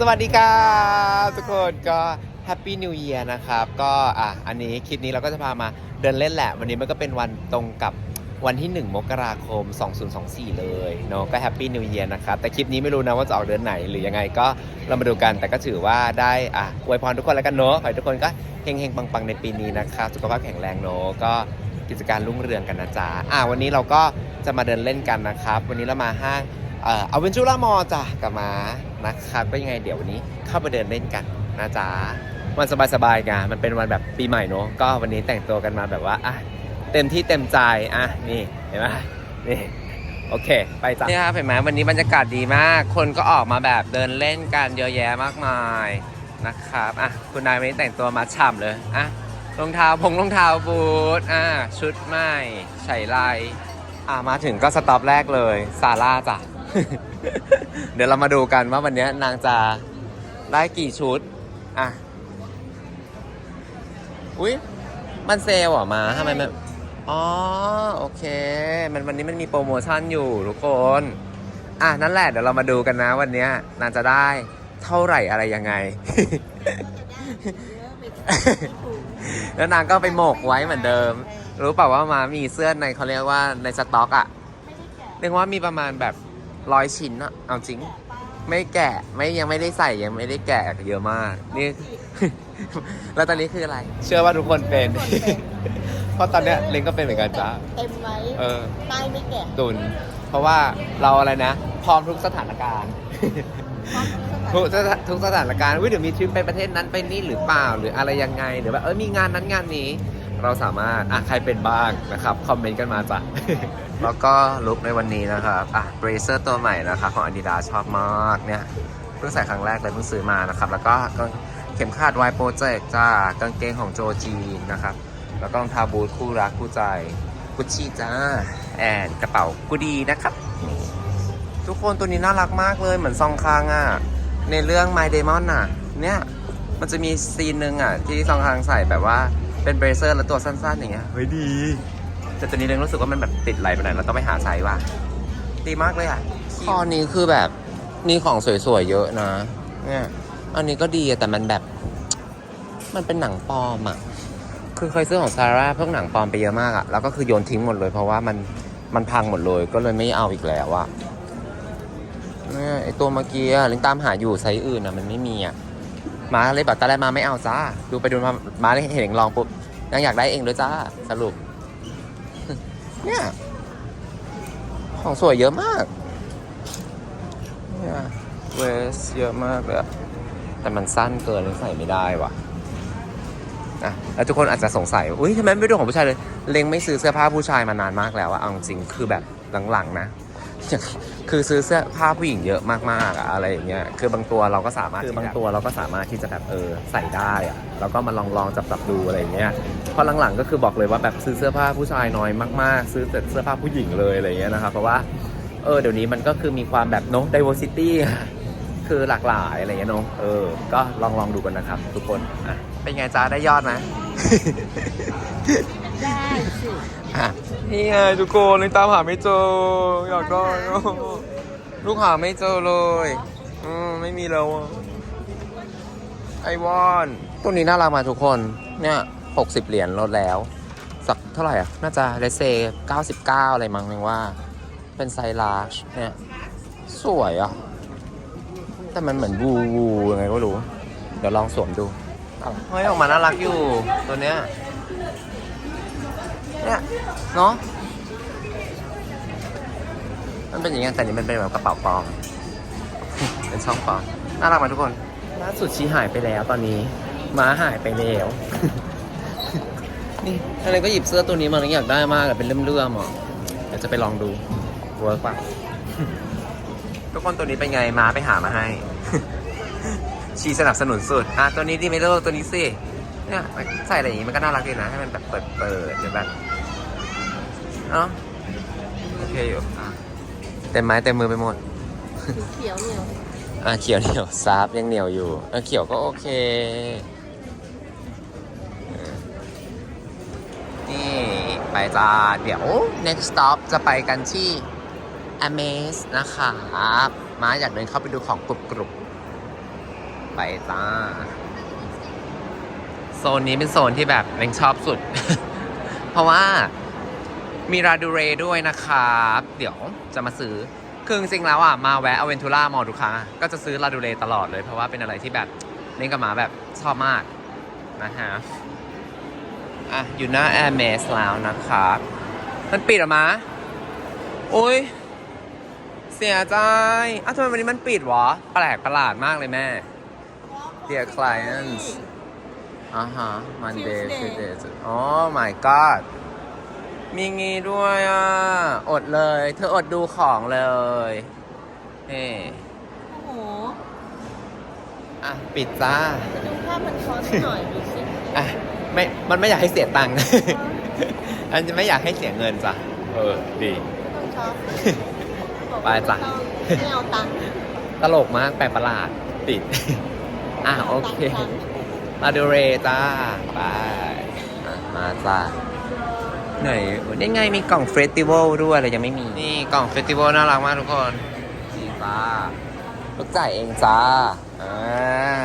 สวัสดีครับทุกคนก็แฮปปี้นิว e ย r นะครับ ก็อะอันนี้คลิปนี้เราก็จะพามาเดินเล่นแหละ วันนี้มันก็เป็นวันตรงกับวันที่ 1 มกราคม 2024 เลยเนาะก็แฮปปี้นิว e ย r นะครับแต่คลิปนี้ไม่รู้นะว่าจะออกเดือนไหนหรือยังไงก็เรามาดูกันแต่ก็ถือว่าได้อะอวยพรทุกคนแล้วกันเนาะขอให้ทุกคนก็เฮงๆ ปังๆ ในปีนี้นะครับสุขภาพแข็งแรงเนาะก็กิจการรุ่งเรืองกันนะจ๊ะอะวันนี้เราก็จะมาเดินเล่นกันนะครับ วันนี้เรามาห้าง เอ่อเอาเวนจูร่ามอจ้ะกับมานะครับก็ยังไงเดี๋ยววันนี้เข้าไปเดินเล่นกันนะจ๊ะวันสบายๆไงมันเป็นวันแบบปีใหม่เนอะก็วันนี้แต่งตัวกันมาแบบว่าอะเต็มที่เต็มใจอะนี่เห็นไหมนี่โอเค ไปจ้ะนี่ครับเห็นไหมวันนี้บรรยากาศดีมาก คนก็ออกมาแบบเดินเล่นกันเยอะแยะมากมายนะครับอะคุณนายวันนี้แต่งตัวมาฉ่ำเลยอะรองเท้าพงรองเท้าบูทอะชุดใหม่ใส่ลายอะมาถึงก็สต็อปแรกเลยซาร่าจ้ะ เดี๋ยวเรามาดูกันว่าวันนี้นางจะได้กี่ชุด อะ อุ้ยมันเซลล์เหรอมาทำไมมันอ๋อ โอเค มันวันนี้มันมีโปรโมชั่นอยู่ทุกคน อะ นั่นแหละ เดี๋ยวเรามาดูกันนะวันนี้นางจะได้เท่าไหร่อะไรยังไง แล้วนางก็ไปหมกไว้เหมือนเดิม รู้เปล่าว่ามามีเสื้อในเขาเรียกว่าในสต็อกอะเรียกว่ามีประมาณแบบ ร้อยชิ้นอะเอาจริง ไม่แกะไม่ยังไม่ได้ใส่ยังไม่ได้แกะเยอะมาก นี่ แล้วตอนนี้คืออะไร เชื่อว่าทุกคนเป็น เพราะตอนเนี้ยเล้งก็เป็นเหมือนกันจ้าเต็มไหมเออใต้ไม่แก่ตุน เพราะว่าเราอะไรนะ พร้อมทุกสถานการณ์ทุกสถานทุกสถานการณ์วิเดี๋ยวมีทริปไปประเทศนั้นไปนี่หรือเปล่าหรืออะไรยังไงหรือว่าเออมีงานนั้นงานนี้ เราสามารถอะใครเป็นบ้างนะครับคอมเมนต์กันมาจ้ะ แล้วก็ลุคในวันนี้นะครับอะเบรเซอร์ตัวใหม่นะครับของ Adidas ชอบมากเนี่ยเพิ่งใส่ครั้งแรกเลยเพิ่งซื้อมานะครับ แล้วก็เข็มขัด Y Project จ้ากางเกงของโจจีนนะครับ แล้วก็รองเท้าบูทคู่รักคู่ใจกุชชี่จ้าแอนกระเป๋ากูดีนะครับ ทุกคนตัวนี้น่ารักมากเลยเหมือนซองคางอะ ในเรื่อง My Demon อะ เนี่ย มันจะมีซีนหนึ่งอะ ที่ซองคางใส่แบบว่า เป็นเบรเซอร์แล้วตัวสั้นๆอย่างเงี้ย เฮ้ยดี แต่ตัวนี้เรื่องรู้สึกว่ามันแบบติดไหลไปหน่อยเราต้องไปหาไซส์ว่ะ ดีมากเลยอะข้อนี้คือแบบมีของสวยๆเยอะนะ เนี่ย อันนี้ก็ดีอะแต่มันแบบ มันเป็นหนังปลอมอะ คือเคยซื้อของซาร่าพวกหนังปลอมไปเยอะมากอะ แล้วก็คือโยนทิ้งหมดเลย เพราะว่ามันมันพังหมดเลย ก็เลยไม่เอาอีกแล้วอะเนี่ยไอตัวเมื่อกี้อะลิงตามหาอยู่ไซส์อื่นอะ มันไม่มีอะ มาเลยแบบตอนแรกมาไม่เอาจ้า ดูไปดูมามาเลยเห็นลองปุ๊บยังอยากได้เองด้วยจ้า สรุป เนี่ย ของสวยเยอะมากเนี่ยเวสเยอะมากเลยแต่มันสั้นเกินเลยใส่ไม่ได้ว่ะอะแล้วทุกคนอาจจะสงสัยว่าอุ้ยทำไมไม่ดูของผู้ชายเลย เล็งไม่ซื้อเสื้อผ้าผู้ชายมานานมากแล้วอะเอาจริงคือแบบหลังๆนะ คือซื้อเสื้อผ้าผู้หญิงเยอะมากๆอะอะไรอย่างเงี้ยคือบางตัวเราก็สามารถคือบางตัวเราก็สามารถที่จะแบบเออใส่ได้อะแล้วก็มาลองลองจับจับดูอะไรอย่างเงี้ยเพราะหลังๆก็คือบอกเลยว่าแบบซื้อเสื้อผ้าผู้ชายน้อยมากๆ ซื้อแต่เสื้อผ้าผู้หญิงเลยอะไรอย่างเงี้ยนะครับเพราะว่าเออเดี๋ยวนี้มันก็คือมีความแบบเนาะ diversity อะคือหลากหลายอะไรอย่างเงี้ยเนาะเออ ก็ลองลองดูกันนะครับ ทุกคนอะเป็นไงจ้าได้ยอดไหมได้สิ อะนี่ไงทุกคนยังตามหาไม่เจออยากได้อะลูกหาไม่เจอเลยอืมไม่มีแล้วอะไอวอนตัวนี้น่ารักมาทุกคนเนี่ยหกสิบเหรียญลดแล้ว สักเท่าไหร่อะ น่าจะเลเซเก้าสิบเก้าอะไรมั้งนึงว่า เป็นไซส์ลาร์จเนี่ย สวยอะ แต่มันเหมือนบูวูยังไงก็รู้ เดี๋ยวลองสวมดูอ้าวเฮ้ยออกมาน่ารักอยู่ตัวเนี้ย เนี่ยเนาะมันเป็นอย่างเงี้ยแต่นี่มันเป็นแบบกระเป๋าปลอม เป็นช่องปลอมน่ารักไหมทุกคนล่าสุดชีหายไปแล้วตอนนี้ม้าหายไปแล้วนี่อะไรก็หยิบเสื้อตัวนี้มาแล้วอยากได้มากอะเป็นเลื่อมๆอะเดี๋ยวจะไปลองดูเวิร์กป่ะทุกคนตัวนี้เป็นไงม้าไปหามาให้ ชีสนับสนุนสุดอะตัวนี้ดีไหมลูกตัวนี้สิเนี่ยใส่อะไรอย่างงี้มันก็น่ารักดีนะให้มันแบบเปิดเปิดๆหรือแบบ เนาะโอเคอยู่อะเต็มไม้เต็มมือไปหมดสีเขียวเหนียวอะเขียวเหนียวซาบยังเหนียวอยู่เออเขียวก็โอเคเออนี่ไปจ้าเดี๋ยว next stop จะไปกันที่ Amaze นะครับมาอยากเดินเข้าไปดูของกรุบกรุบไปจ้า โซนนี้เป็นโซนที่แบบเล้งชอบสุด เพราะว่า มีราดูเรด้วยนะครับเดี๋ยวจะมาซื้อ คือจริงๆแล้วอะ มาแวะอเวนทูล่ามอลทุกครั้งอะก็จะซื้อราดูเรตลอดเลย เพราะว่าเป็นอะไรที่แบบเล่นกับหมาแบบชอบมากนะฮะอะ อยู่หน้าแอร์เมสแล้วนะครับ มันปิดเหรอมะโอ้ยเสียใจอ้าวทำไมวันนี้มันปิดวะ แปลกประหลาดมากเลยแม่ Dear clients อ่าฮะ Monday Tuesday Tuesday อ๋อ my god มีงี้ด้วยอะ อดเลย เธออดดูของเลยเฮ้โอ้โหอะ ปิดจ้าดูภาพมันคอนหน่อยดูสิอะไม่ มันไม่อยากให้เสียตังค์ อันจะไม่อยากให้เสียเงินจ้ะ เออ ดีไม่ต้องช็อปไปจ้ะ ไม่เอาตังค์ตลกมากแปลกประหลาดปิด อะ โอเคตังค์ มาดูเรจ้าไปอะมาจ้า ไหนนี่ไงมีกล่องเฟสติวัลด้วยอะไรยังไม่มี นี่กล่องเฟสติวัลน่ารักมากทุกคนสีจ้าลูกจ่ายเองจ้าอ่า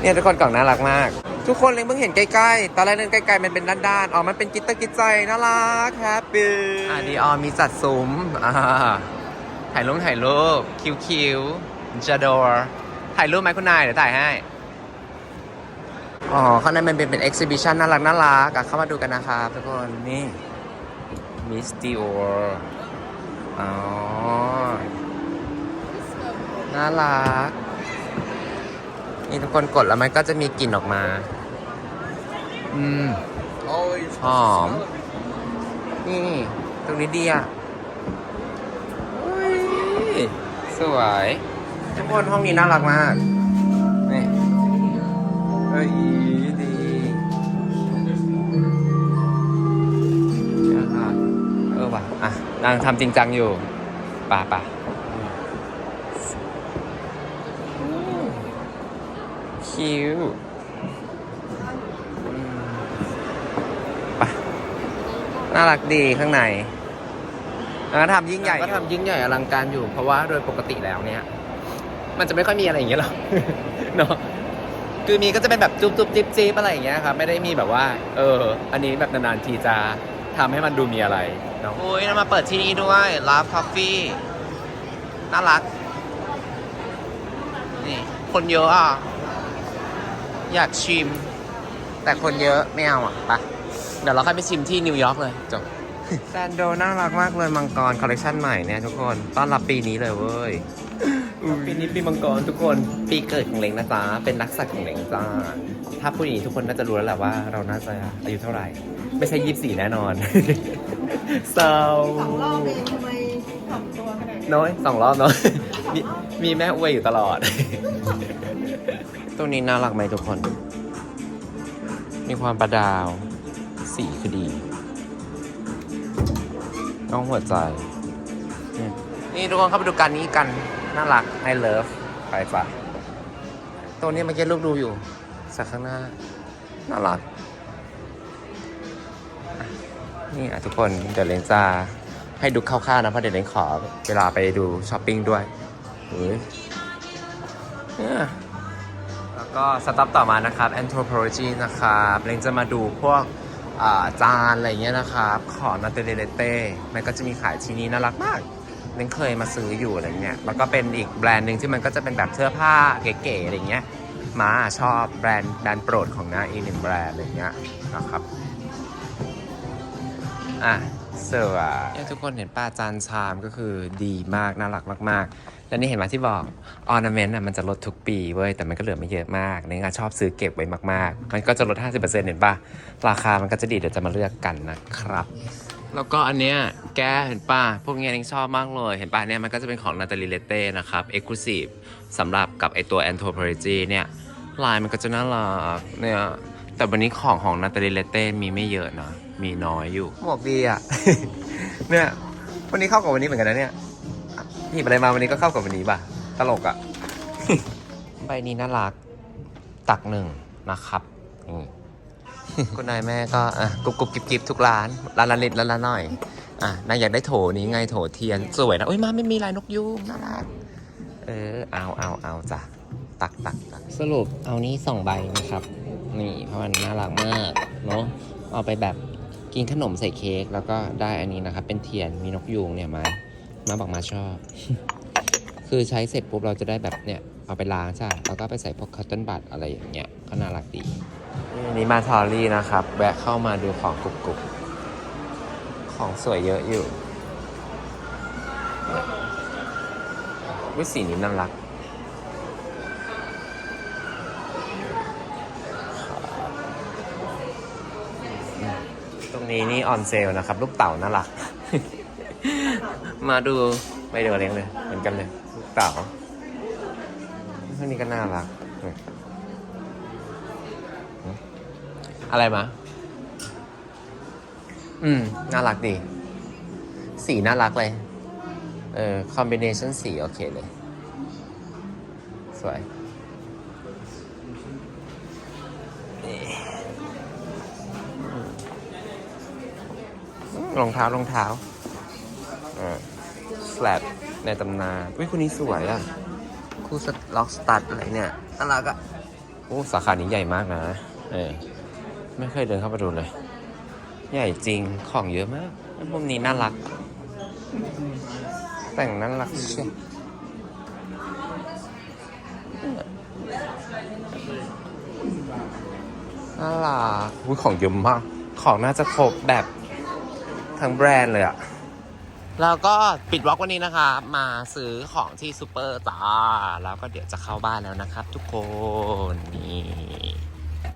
เนี่ยทุกคนกล่องน่ารักมาก ทุกคนเลยเพิ่งเห็นใกล้ๆ ตอนแรกเล่นใกล้ๆ มันเป็นด้านๆ อ๋อ มันเป็นกิตเตอร์กิจใจน่ารักแฮปปี้อ่าดีออมีจัดซุ้มอ่าถ่ายรูปถ่ายรูปคิวคิวจาดอร์ ถ่ายรูปไหมคุณนายเดี๋ยวถ่ายให้ อ๋อข้างในมันเป็นเป็นเอ็กซิบิชันน่ารักน่ารักอะเข้ามาดูกันนะครับทุกคนนี่มิสติโออ๋อ น่ารัก นี่ทุกคนกดแล้วมันก็จะมีกลิ่นออกมา อืมหอม นี่ ตรงนี้ดีอะสวย ทุกคนห้องนี้น่ารักมาก นี่เอ้ยดีนะครับเออว่ะ อะ นางทำจริงจังอยู่ ป่ะป่ะคิวอืมไปน่ารักดีข้างในแล้วก็ทำยิ่งใหญ่ก็ทำยิ่งใหญ่อลังการอยู่ เพราะว่าโดยปกติแล้วเนี่ย มันจะไม่ค่อยมีอะไรอย่างเงี้ยหรอกเนาะคือมีก็จะเป็นแบบจุ๊บจุ๊บจิ๊บจิ๊บอะไรอย่างเงี้ยครับไม่ได้มีแบบว่า เออ อันนี้แบบนานๆทีจะทำให้มันดูมีอะไรเนาะโอ้ยเรามาเปิดที่นี่ด้วย Love Coffee น่ารัก นี่ คนเยอะอะ อยากชิม แต่คนเยอะไม่เอาอะไปะเดี๋ยวเราค่อยไปชิมที่นิวยอร์กเลยจบแซนโดน่ารักมากเลยมังกรคอลเลคชันใหม่เนี่ยทุกคน ต้อนรับปีนี้เลยเว้ยปีนี้ปีมังกรทุกคนปีเกิดของเล้งนะจ๊ะเป็นนักสัตว์ของเล้งจ้าถ้าพูดอย่างนี้ทุกคนน่าจะรู้แล้วแหละว่าเราน่าจะอายุเท่าไหร่ ไม่ใช่ยี่สี่แน่นอนเศร้าสองรอบเองทำไมถ่อมตัวขนาดนี้น้อยสองรอบเนาะมีมีแม่อวยอยู่ตลอดตรงนี้น่ารักไหมทุกคน มีความประดาวสีคือดีน้องหัวใจ นี่นี่ทุกคนเข้าไปดูกันนี้กัน น่ารัก I love ไปจ้ะตัวนี้เมื่อกี้ลูกดูอยู่สักข้างหน้า น่ารัก นี่อะทุกคนเดี๋ยวเลนจะให้ดูคร่าวๆนะเพราะเดี๋ยวเลนขอเวลาไปดูช้อปปิ้งด้วยเฮ้ยเนี่ยแล้วก็สต็อปต่อมานะครับ anthropology นะครับเลนจะมาดูพวกจานอะไรเงี้ยนะครับ ของนาเตเลเต้มันก็จะมีขายที่นี่น่ารักมาก เล่นเคยมาซื้ออยู่อะไรเงี้ยแล้วก็เป็นอีกแบรนด์หนึ่งที่มันก็จะเป็นแบบเสื้อผ้าเก๋ๆอะไรเงี้ยมาชอบแบรนด์แบรนด์โปรดของน้าอีกหนึ่งแบรนด์อะไรเงี้ยนะครับอะเสื้อเนี่ยทุกคนเห็นป้าจานชามก็คือดีมากน่ารักมากๆ แล้วนี่เห็นไหมที่บอกออร์นาเมนต์อะมันจะลดทุกปีเว้ยแต่มันก็เหลือไม่เยอะมากเนี่ยชอบซื้อเก็บไว้มากๆ มันก็จะลด 50%เห็นป่ะราคามันก็จะดีเดี๋ยวจะมาเลือกกันนะครับ แล้วก็อันเนี้ยแกเห็นป่ะ พวกเนี้ยนิงชอบมากเลย เห็นป่ะเนี่ยมันก็จะเป็นของนาตาลีเลเต้นะครับ Exclusive สำหรับกับไอตัว Anthropology เนี่ยลายมันก็จะน่ารักเนี่ยแต่วันนี้ของของนาตาลีเลเต้มีไม่เยอะนะมีน้อยอยู่ หมวกดีอะ เนี่ยวันนี้เข้ากับวันนี้เหมือนกันนะเนี่ยหยิบอะไรมาวันนี้ก็เข้ากับวันนี้ป่ะ ตลกอะ ใบนี้น่ารักตักหนึ่งนะครับนี่ คุณนายแม่ก็อะกรุบกรุบกิบกิบทุกร้านร้านละนิดร้านละหน่อยอะนางอยากได้โถนี้ไงโถเทียนสวยนะโอ้ยมาไม่มีลายนกยูงน่ารักเออเอาเอาเอาจ้ะตักตักตักสรุปเอานี้สองใบนะครับ นี่เพราะมันน่ารักมากเนาะเอาไปแบบกินขนมใส่เค้กแล้วก็ได้อันนี้นะครับ เป็นเทียนมีนกยูงเนี่ยมามาบอกมาชอบ คือใช้เสร็จปุ๊บเราจะได้แบบเนี่ยเอาไปล้างใช่แล้วก็ไปใส่พวกคอตตอนบัดอะไรอย่างเงี้ยก็น่ารักดี นี่มาทอรี่นะครับ แวะเข้ามาดูของกรุบกรุบของสวยเยอะอยู่วิสีนี้น่ารักตรงนี้นี่ออนเซลนะครับ ลูกเต่าน่ารัก มาดูไม่เดียวเลี้ยงเลย เหมือนกันเลย ลูกเต่าพวกนี้ก็น่ารัก อะไรมา อืม น่ารักดี สีน่ารักเลย เออ คอมบิเนชันสีโอเคเลย สวย รองเท้ารองเท้าเออสแลบในตำนานอุ้ยคนนี้สวยอะ คู่สล็อกสตัดอะไรเนี่ยน่ารักอะโอ้ สาขานี้ใหญ่มากนะ เออ ไม่เคยเดินเข้าไปดูเลย ใหญ่จริงของเยอะมากมุมนี้น่ารัก แต่งน่ารักเชียวน่ารักอุ้ยของเยอะมาก ของน่าจะครบแบบทั้งแบรนด์เลยอะแล้วก็ปิดวอล์กวันนี้นะคะ มาซื้อของที่ซูเปอร์จ้า แล้วก็เดี๋ยวจะเข้าบ้านแล้วนะครับทุกคน นี่